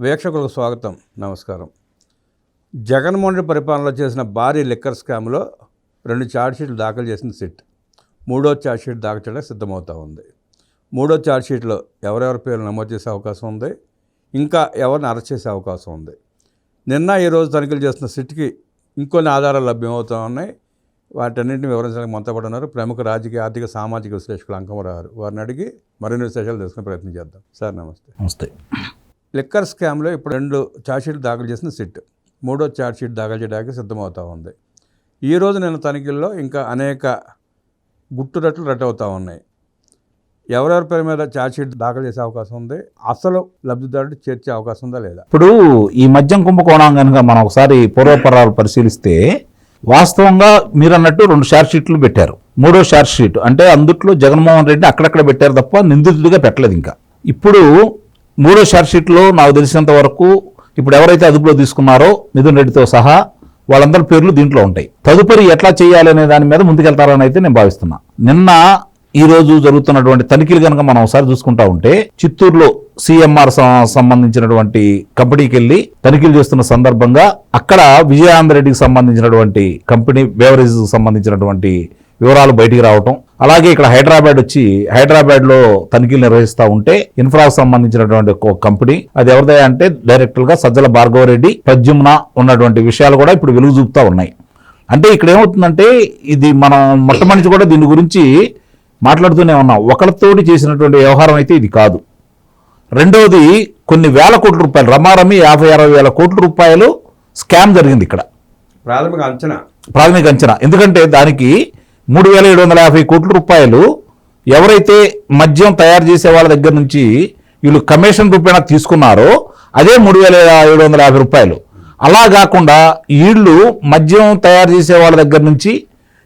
వీక్షకులకు స్వాగతం. నమస్కారం. జగన్మోహన్ రెడ్డి పరిపాలనలో చేసిన భారీ లిక్కర్ స్కామ్లో రెండు ఛార్జ్షీట్లు దాఖలు చేసిన సిట్. మూడో ఛార్జ్షీట్ దాఖలు చేయడానికి సిద్ధమవుతూ ఉంది. మూడో ఛార్జ్షీట్లో ఎవరెవరి పేర్లు నమోదు చేసే అవకాశం ఉంది? ఇంకా ఎవరిని అరెస్ట్ చేసే అవకాశం ఉంది? నిన్న ఈరోజు తనిఖీలు చేసిన సిట్కి ఇంకొన్ని ఆధారాలు లభ్యమవుతూ ఉన్నాయి. వాటన్నింటిని వివరించడానికి మనతో ప్రముఖ రాజకీయ ఆర్థిక సామాజిక విశ్లేషకులు అంకమరావు వారిని అడిగి మరిన్ని విశేషాలు తెలుసుకునే ప్రయత్నం చేద్దాం. సార్ నమస్తే. నమస్తే. లిక్కర్ స్కామ్లో ఇప్పుడు రెండు ఛార్జ్షీట్లు దాఖలు చేసిన సిట్. మూడో ఛార్జ్షీట్ దాఖలు చేయడానికి సిద్ధమవుతూ ఉంది. ఈ రోజు నేను తనిఖీల్లో ఇంకా అనేక గుట్టురట్లు రట్టవుతూ ఉన్నాయి. ఎవరెవరి పేరు మీద ఛార్జ్షీట్ దాఖలు చేసే అవకాశం ఉంది? అసలు లబ్ధిదారుడు చేర్చే అవకాశం ఉందా లేదా? ఇప్పుడు ఈ మద్యం కుంభకోణం కనుక మనం ఒకసారి పూర్వపరాలు పరిశీలిస్తే వాస్తవంగా మీరు అన్నట్టు రెండు షార్ట్ షీట్లు పెట్టారు. మూడో షార్ట్ షీట్ అంటే అందుట్లో జగన్మోహన్ రెడ్డి అక్కడక్కడ పెట్టారు తప్ప నిందితుడిగా పెట్టలేదు ఇంకా. ఇప్పుడు మూడో షార్ట్ షీట్లో నాకు తెలిసినంత వరకు ఇప్పుడు ఎవరైతే అదుపులో తీసుకున్నారో మిథున్ రెడ్డితో సహా వాళ్ళందరి పేర్లు దీంట్లో ఉంటాయి. తదుపరి ఎట్లా చేయాలి అనే దాని మీద ముందుకెళ్తారని అయితే నేను భావిస్తున్నా. నిన్న ఈ రోజు జరుగుతున్నటువంటి తనిఖీలు కనుక మనం ఒకసారి చూసుకుంటా ఉంటే చిత్తూరులో సిఎంఆర్ సంబంధించినటువంటి కంపెనీకి వెళ్ళి తనిఖీలు చేస్తున్న సందర్భంగా అక్కడ విజయాంధ్ర రెడ్డికి సంబంధించినటువంటి కంపెనీ బేవరేజ్ సంబంధించినటువంటి వివరాలు బయటికి రావటం అలాగే ఇక్కడ హైదరాబాద్ వచ్చి హైదరాబాద్లో తనిఖీలు నిర్వహిస్తూ ఉంటే ఇన్ఫ్రాకు సంబంధించినటువంటి ఒక కంపెనీ అది ఎవరిదే అంటే డైరెక్టర్గా సజ్జల భార్గవరెడ్డి ప్రద్యుమ్న ఉన్నటువంటి విషయాలు కూడా ఇప్పుడు వెలుగు చూపుతా ఉన్నాయి. అంటే ఇక్కడ ఏమవుతుందంటే ఇది మనం మొట్టమొదటి కూడా దీని గురించి మాట్లాడుతూనే ఉన్నాం. ఒకరితోటి చేసినటువంటి వ్యవహారం అయితే ఇది కాదు. రెండవది కొన్ని వేల కోట్ల రూపాయలు రమారమి యాభై అరవై వేల కోట్ల రూపాయలు స్కామ్ జరిగింది ఇక్కడ. ప్రాథమిక అంచనా. ప్రాథమిక అంచనా. ఎందుకంటే దానికి మూడు వేల ఏడు వందల యాభై కోట్ల రూపాయలు ఎవరైతే మద్యం తయారు చేసే వాళ్ళ దగ్గర నుంచి వీళ్ళు కమిషన్ రూపేణా తీసుకున్నారో అదే మూడు వేల ఏడు వందల యాభై రూపాయలు. అలా కాకుండా వీళ్ళు మద్యం తయారు చేసే వాళ్ళ దగ్గర నుంచి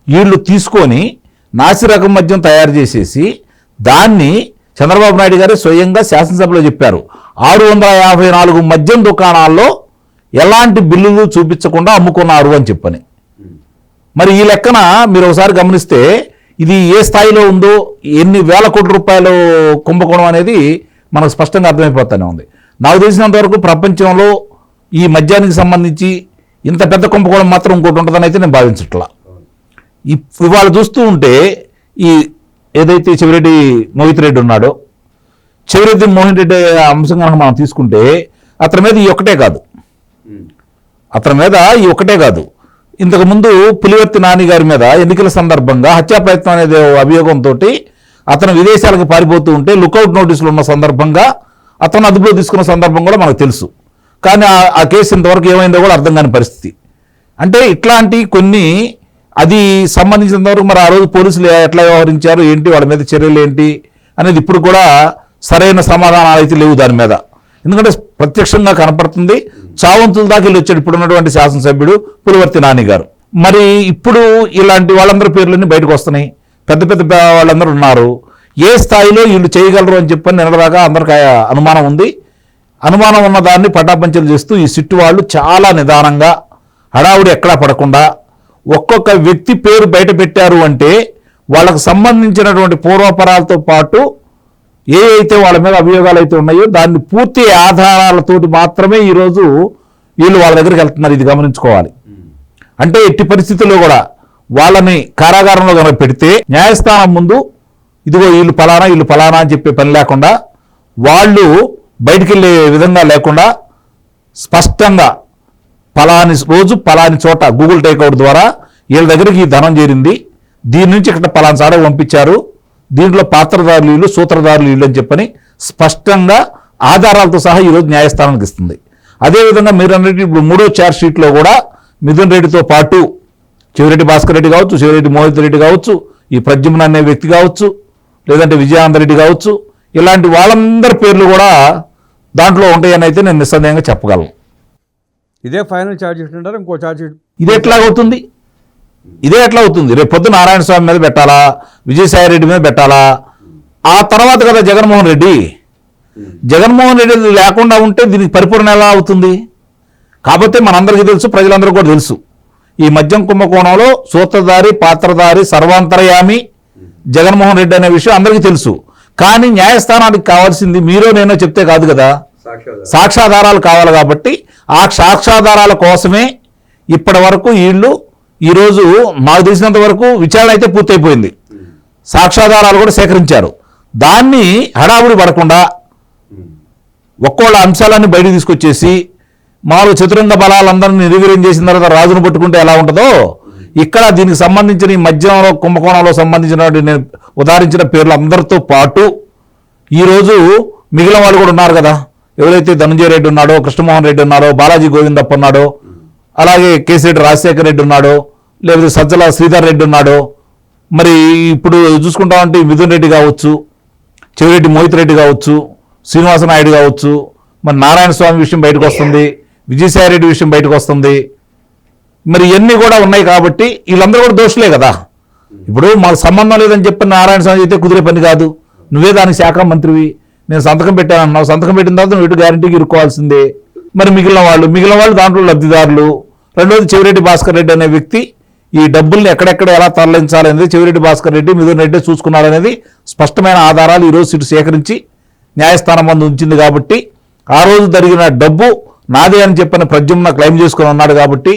వీళ్ళు తీసుకొని నాసిరకం మద్యం తయారు చేసేసి దాన్ని చంద్రబాబు నాయుడు గారు స్వయంగా శాసనసభలో చెప్పారు. ఆరు వందల యాభై నాలుగు మద్యం దుకాణాల్లో ఎలాంటి బిల్లులు చూపించకుండా అమ్ముకున్నారు అని చెప్పని. మరి ఈ లెక్కన మీరు ఒకసారి గమనిస్తే ఇది ఏ స్థాయిలో ఉందో ఎన్ని వేల కోట్ల రూపాయలు కుంభకోణం అనేది మనకు స్పష్టంగా అర్థమైపోతూనే ఉంది. నాకు తెలిసినంత వరకు ప్రపంచంలో ఈ మద్యానికి సంబంధించి ఇంత పెద్ద కుంభకోణం మాత్రం ఇంకోటి ఉంటుందని అయితే నేను భావించట్లా. ఇవాళ చూస్తూ ఉంటే ఈ ఏదైతే చెవిరెడ్డి మోహిత్ రెడ్డి ఉన్నాడో చెవిరెడ్డి మోహన్ రెడ్డి అంశం కనుక మనం తీసుకుంటే అతని మీద ఈ ఒక్కటే కాదు. అతని మీద ఈ ఒక్కటే కాదు. ఇంతకుముందు పులివర్తి నాని గారి మీద ఎన్నికల సందర్భంగా హత్యా ప్రయత్నం అనేది అభియోగంతో అతను విదేశాలకు పారిపోతూ ఉంటే లుకౌట్ నోటీసులు ఉన్న సందర్భంగా అతను అదుపులో తీసుకున్న సందర్భం కూడా మనకు తెలుసు. కానీ ఆ- కేసు ఇంతవరకు ఏమైందో కూడా అర్థం కాని పరిస్థితి. అంటే ఇట్లాంటి కొన్ని అది సంబంధించినంతవరకు మరి ఆ రోజు పోలీసులు ఎట్లా వ్యవహరించారు? ఏంటి? వాళ్ళ మీద చర్యలు ఏంటి? అనేది ఇప్పుడు కూడా సరైన సమాధానాలు అయితే లేవు దాని మీద. ఎందుకంటే ప్రత్యక్షంగా కనపడుతుంది. చావంతుల దాకా వెళ్ళి వచ్చాడు ఇప్పుడు ఉన్నటువంటి శాసనసభ్యుడు పులివర్తి నాని గారు. మరి ఇప్పుడు ఇలాంటి వాళ్ళందరి పేర్లన్నీ బయటకు వస్తున్నాయి. పెద్ద పెద్ద వాళ్ళందరూ ఉన్నారు. ఏ స్థాయిలో వీళ్ళు చేయగలరు అని చెప్పని నిన్నదాకా అందరికి అనుమానం ఉంది. అనుమానం ఉన్న దాన్ని పటాపంచలు చేస్తూ ఈ సిట్టు వాళ్ళు చాలా నిదానంగా హడావుడి ఎక్కడా పడకుండా ఒక్కొక్క వ్యక్తి పేరు బయట పెట్టారు అంటే వాళ్ళకు సంబంధించినటువంటి పూర్వపరాలతో పాటు ఏ అయితే వాళ్ళ మీద అభియోగాలు అయితే ఉన్నాయో దాన్ని పూర్తి ఆధారాలతోటి మాత్రమే ఈరోజు వీళ్ళు వాళ్ళ దగ్గరికి వెళ్తున్నారు. ఇది గమనించుకోవాలి. అంటే ఎట్టి పరిస్థితుల్లో కూడా వాళ్ళని కారాగారంలో కనుక పెడితే న్యాయస్థానం ముందు ఇదిగో వీళ్ళు ఫలానా వీళ్ళు ఫలానా అని చెప్పే పని లేకుండా వాళ్ళు బయటికి వెళ్ళే విధంగా లేకుండా స్పష్టంగా పలాని రోజు పలాని చోట గూగుల్ టేక్అవుట్ ద్వారా వీళ్ళ దగ్గరికి ఈ ధనం చేరింది. దీని నుంచి ఇక్కడ పలానా చాడ పంపించారు. దీంట్లో పాత్రదారులు వీళ్ళు సూత్రధారులు వీళ్ళు అని చెప్పని స్పష్టంగా ఆధారాలతో సహా ఈరోజు న్యాయస్థానానికి ఇస్తుంది. అదేవిధంగా మీరు అన్నట్టు ఇప్పుడు మూడో ఛార్జ్ షీట్లో కూడా మిథున్ రెడ్డితో పాటు చెవిరెడ్డి భాస్కర్ రెడ్డి కావచ్చు చెవిరెడ్డి మోహిత్ రెడ్డి కావచ్చు ఈ ప్రద్యుమ్న అనే వ్యక్తి కావచ్చు లేదంటే విజయాంధ్ర రెడ్డి కావచ్చు ఇలాంటి వాళ్ళందరి పేర్లు కూడా దాంట్లో ఉంటాయని అయితే నేను నిస్సందేహంగా చెప్పగలను. ఇదే ఫైనల్ ఛార్జ్షీట్ అంటారు? ఇంకో ఛార్జ్షీట్ ఇది ఎట్లా అవుతుంది ఇదే ఎట్లా అవుతుంది? రేపు పొద్దు నారాయణ స్వామి మీద పెట్టాలా? విజయసాయి రెడ్డి మీద పెట్టాలా? ఆ తర్వాత కదా జగన్మోహన్ రెడ్డి. జగన్మోహన్ రెడ్డి లేకుండా ఉంటే దీనికి పరిపూర్ణ ఎలా అవుతుంది? కాకపోతే మనందరికీ తెలుసు ప్రజలందరికీ కూడా తెలుసు. ఈ మద్యం కుంభకోణంలో సూత్రధారి పాత్రధారి సర్వాంతరయామి జగన్మోహన్ రెడ్డి అనే విషయం అందరికీ తెలుసు. కానీ న్యాయస్థానానికి కావాల్సింది మీరో నేనో చెప్తే కాదు కదా? సాక్ష్యాధారాలు. కావాలి కాబట్టి ఆ సాక్ష్యాధారాల కోసమే ఇప్పటి వరకు వీళ్ళు ఈరోజు మాకు తెలిసినంత వరకు విచారణ అయితే పూర్తయిపోయింది. సాక్ష్యాధారాలు కూడా సేకరించారు. దాన్ని హడావుడి పడకుండా ఒక్కోళ్ళ అంశాలన్నీ బయటకు తీసుకొచ్చేసి మామూలు చతురంగ బలాలందరినీ నిర్వీర్యం చేసిన తర్వాత రాజును పట్టుకుంటే ఎలా ఉంటుందో ఇక్కడ దీనికి సంబంధించిన ఈ మద్యంలో కుంభకోణంలో సంబంధించిన నేను ఉదాహరించిన పేర్లు అందరితో పాటు ఈరోజు మిగిలిన వాళ్ళు కూడా ఉన్నారు కదా. ఎవరైతే ధనంజయ రెడ్డి ఉన్నాడో కృష్ణమోహన్ రెడ్డి ఉన్నాడో బాలాజీ గోవిందప్ప ఉన్నాడో అలాగే కేసిరెడ్డి రాజశేఖర రెడ్డి ఉన్నాడో లేకపోతే సజ్జల శ్రీధర్ రెడ్డి ఉన్నాడో? మరి ఇప్పుడు చూసుకుంటామంటే మిథున్ రెడ్డి కావచ్చు చెవిరెడ్డి మోహిత్ రెడ్డి కావచ్చు శ్రీనివాస నాయుడు కావచ్చు మరి నారాయణ స్వామి విషయం బయటకు వస్తుంది విజయసాయి రెడ్డి విషయం బయటకు వస్తుంది. మరి ఇవన్నీ కూడా ఉన్నాయి కాబట్టి వీళ్ళందరూ కూడా దోషులే కదా. ఇప్పుడు మాకు సంబంధం లేదని చెప్పి నారాయణ స్వామి అయితే కుదిరే పని కాదు. నువ్వే దానికి శాఖ మంత్రివి. నేను సంతకం పెట్టానన్నావు. సంతకం పెట్టిన తర్వాత నువ్వు ఇటు గ్యారంటీకి ఇరుక్కోవాల్సిందే. మరి మిగిలిన వాళ్ళు మిగిలిన వాళ్ళు దాంట్లో లబ్ధిదారులు. రెండోది చెవిరెడ్డి భాస్కర్ రెడ్డి అనే వ్యక్తి ఈ డబ్బుల్ని ఎక్కడెక్కడ ఎలా తరలించాలనేది చెవిరెడ్డి భాస్కర్ రెడ్డి మిథున్ రెడ్డి చూసుకున్నారనేది స్పష్టమైన ఆధారాలు ఈరోజు ఇటు సేకరించి న్యాయస్థానం ముందు ఉంచింది కాబట్టి ఆ రోజు జరిగిన డబ్బు నాదే అని చెప్పిన ప్రద్యుమ్న క్లెయిమ్ చేసుకుని ఉన్నాడు కాబట్టి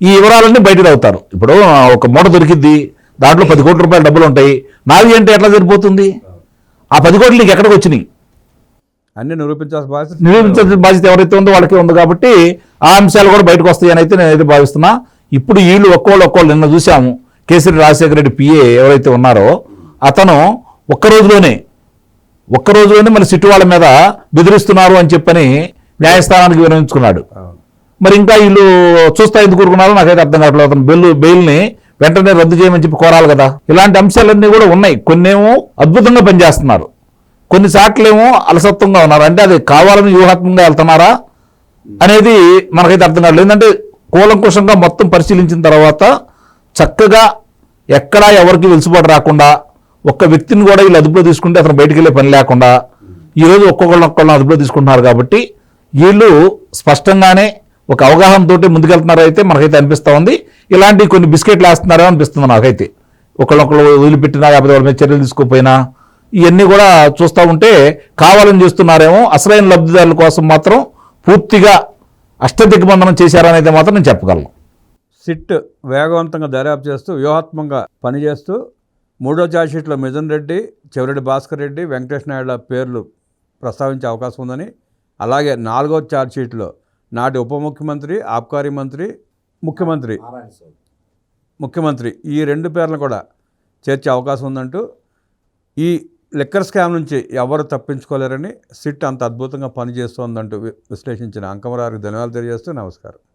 ఈ వివరాలన్నీ బయటకు అవుతారు ఇప్పుడు ఒక మూట దొరికిద్ది దాంట్లో పది కోట్ల రూపాయల డబ్బులు ఉంటాయి. నాది అంటే ఎట్లా సరిపోతుంది? ఆ పది కోట్లు నీకు ఎక్కడికి వచ్చినాయి? అన్ని నిరూపించాల్సిన బాధ్యత నిరూపించాల్సిన బాధ్యత ఎవరైతే ఉందో వాళ్ళకే ఉంది కాబట్టి ఆ అంశాలు కూడా బయటకు వస్తాయని అయితే నేనైతే భావిస్తున్నా. ఇప్పుడు వీళ్ళు ఒక్కోళ్ళు ఒక్కోళ్ళు నిన్న చూసాము కేసరి రాజశేఖర రెడ్డి పిఏ ఎవరైతే ఉన్నారో అతను ఒక్క రోజులోనే ఒక్క రోజులోనే మన సిట్టు వాళ్ళ మీద బెదిరిస్తున్నారు అని చెప్పని న్యాయస్థానానికి విరమించుకున్నాడు మరి ఇంకా వీళ్ళు చూస్తా ఎందుకు కూరుకున్నారో నాకైతే అర్థం కావట్లేదు. అతను బెయిల్ బెయిల్ని వెంటనే రద్దు చేయమని చెప్పి కోరాలి కదా. ఇలాంటి అంశాలన్నీ కూడా ఉన్నాయి. కొన్నేమో అద్భుతంగా పనిచేస్తున్నారు. కొన్ని సాట్లేమో అలసత్వంగా ఉన్నారు. అంటే అది కావాలని వ్యూహాత్మకంగా వెళ్తున్నారా అనేది మనకైతే అర్థం కావట్లేదు. ఏంటంటే కూలంకుషంగా మొత్తం పరిశీలించిన తర్వాత చక్కగా ఎక్కడా ఎవరికి వెలుసుబాటు రాకుండా ఒక్క వ్యక్తిని కూడా వీళ్ళు అదుపులో తీసుకుంటే అతను బయటికి వెళ్ళే పని లేకుండా ఈరోజు ఒక్కొక్కళ్ళని ఒక్కళ్ళని అదుపులో తీసుకుంటున్నారు కాబట్టి వీళ్ళు స్పష్టంగానే ఒక అవగాహనతోటి ముందుకెళ్తున్నారు అయితే మనకైతే అనిపిస్తూ ఉంది. ఇలాంటి కొన్ని బిస్కెట్లు వేస్తున్నారో అనిపిస్తుంది నాకైతే. ఒకళ్ళొకళ్ళు వదిలిపెట్టినా లేకపోతే వాళ్ళ మీద చర్యలు తీసుకోకపోయినా ఇవన్నీ కూడా చూస్తూ ఉంటే కావాలని చేస్తున్నారేమో. అసలైన లబ్ధిదారుల కోసం మాత్రం పూర్తిగా అష్టదిగ్బంధనం చేశారనేది మాత్రం నేను చెప్పగలను. సిట్ వేగవంతంగా దర్యాప్తు చేస్తూ వ్యూహాత్మకంగా పనిచేస్తూ మూడో ఛార్జ్షీట్లో మిథున్ రెడ్డి చెవిరెడ్డి భాస్కర్ రెడ్డి వెంకటేష్ నాయుడుల పేర్లు ప్రస్తావించే అవకాశం ఉందని అలాగే నాలుగో ఛార్జ్షీట్లో నాటి ఉప ముఖ్యమంత్రి ఆబ్కారీ మంత్రి ముఖ్యమంత్రి ముఖ్యమంత్రి ఈ రెండు పేర్లను కూడా చేర్చే అవకాశం ఉందంటూ ఈ లిక్కర్ స్కామ్ నుంచి ఎవరు తప్పించుకోలేరని సిట్ అంత అద్భుతంగా పనిచేస్తోందంటూ విశ్లేషించిన అంకమరారికి ధన్యవాదాలు తెలియజేస్తూ నమస్కారం.